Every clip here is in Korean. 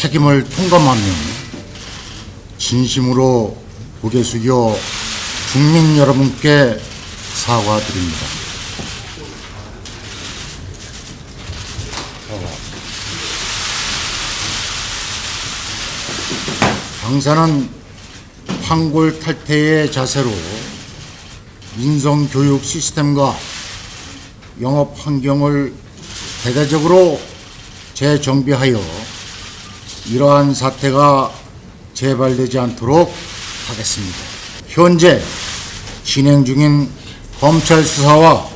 책임을 통감하며 진심으로 고개 숙여 국민 여러분께 사과드립니다. 당사는 황골 탈퇴의 자세로 민성 교육 시스템과 영업 환경을 대대적으로 재정비하여 이러한 사태가 재발되지 않도록 하겠습니다. 현재 진행 중인 검찰 수사와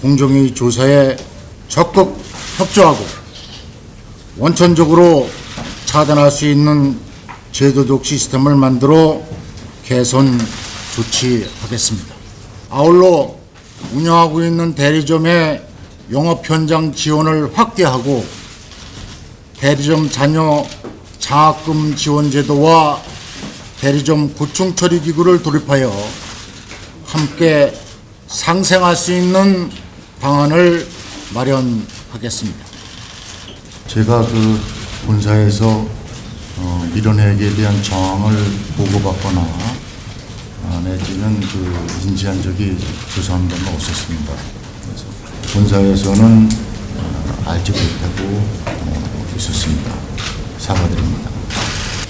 공정위 조사에 적극 협조하고 원천적으로 차단할 수 있는 제도적 시스템을 만들어 개선 조치하겠습니다. 아울러 운영하고 있는 대리점의 영업 현장 지원을 확대하고 대리점 자녀 장학금 지원 제도와 대리점 고충 처리 기구를 도입하여 함께 상생할 수 있는 방안을 마련하겠습니다. 제가 그 본사에서 어, 밀어내기에 대한 정황을 보고받거나 아, 내지는 그 인지한 적이 죄송한 건 없었습니다. 그래서 본사에서는 어, 알지 못하고 어, 있었습니다. 사과드립니다.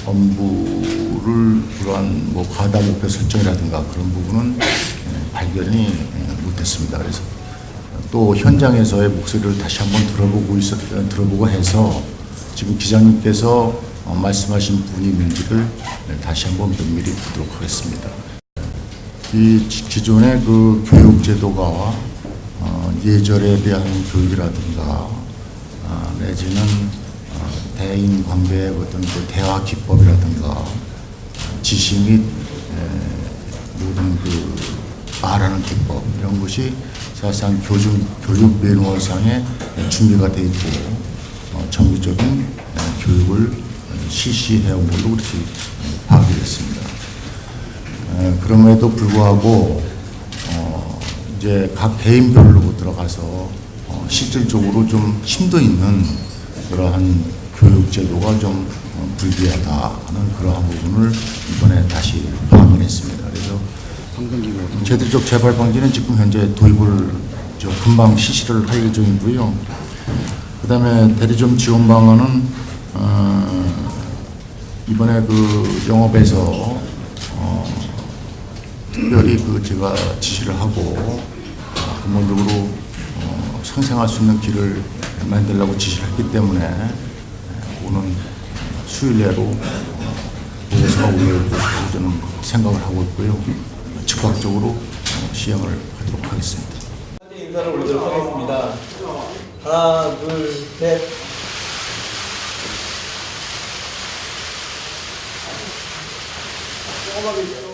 업무를 그러한 뭐 과다 목표 설정이라든가 그런 부분은 예, 발견이 예, 못했습니다. 그래서 또 현장에서의 목소리를 다시 한번 들어보고 있었 들어보고 해서 지금 기장님께서 어, 말씀하신 부분이 있는지를 다시 한번 면밀히 보도록 하겠습니다. 이 기- 기존의 그 교육 제도가 어, 예절에 대한 교육이라든가 아, 내지는 어, 대인 관계의 어떤 그 대화 기법이라든가 어, 지시 및 에, 모든 그 말하는 기법 이런 것이 사실상 교육 교육 매뉴얼상에 준비가 돼 있고 어, 정기적인 에, 교육을 실시해 온 걸로 그렇게 에, 파악이 됐습니다. 에, 그럼에도 불구하고 어, 이제 각 개인별로 들어가서 어, 실질적으로 좀 심도 있는 그러한 교육 제도가 좀 어, 불비하다 하는 그러한 부분을 이번에 다시 확인했습니다. 그래서 제도적 재발 방지는 지금 현재 도입을 저 금방 실시를 할 예정이고요. 그 다음에 대리점 지원 방안은 어, 이번에 그 영업에서 어, 특별히 그 제가 지시를 하고 어, 근본적으로 어, 상생할 수 있는 길을 만들려고 지시를 했기 때문에 에, 오는 수요일 내로 어, 보고서가 것으로 저는 생각을 하고 있고요. 즉각적으로 어, 시행을 하도록 하겠습니다. 인사를 올리도록 하겠습니다. 하나, 둘, 셋. 조금만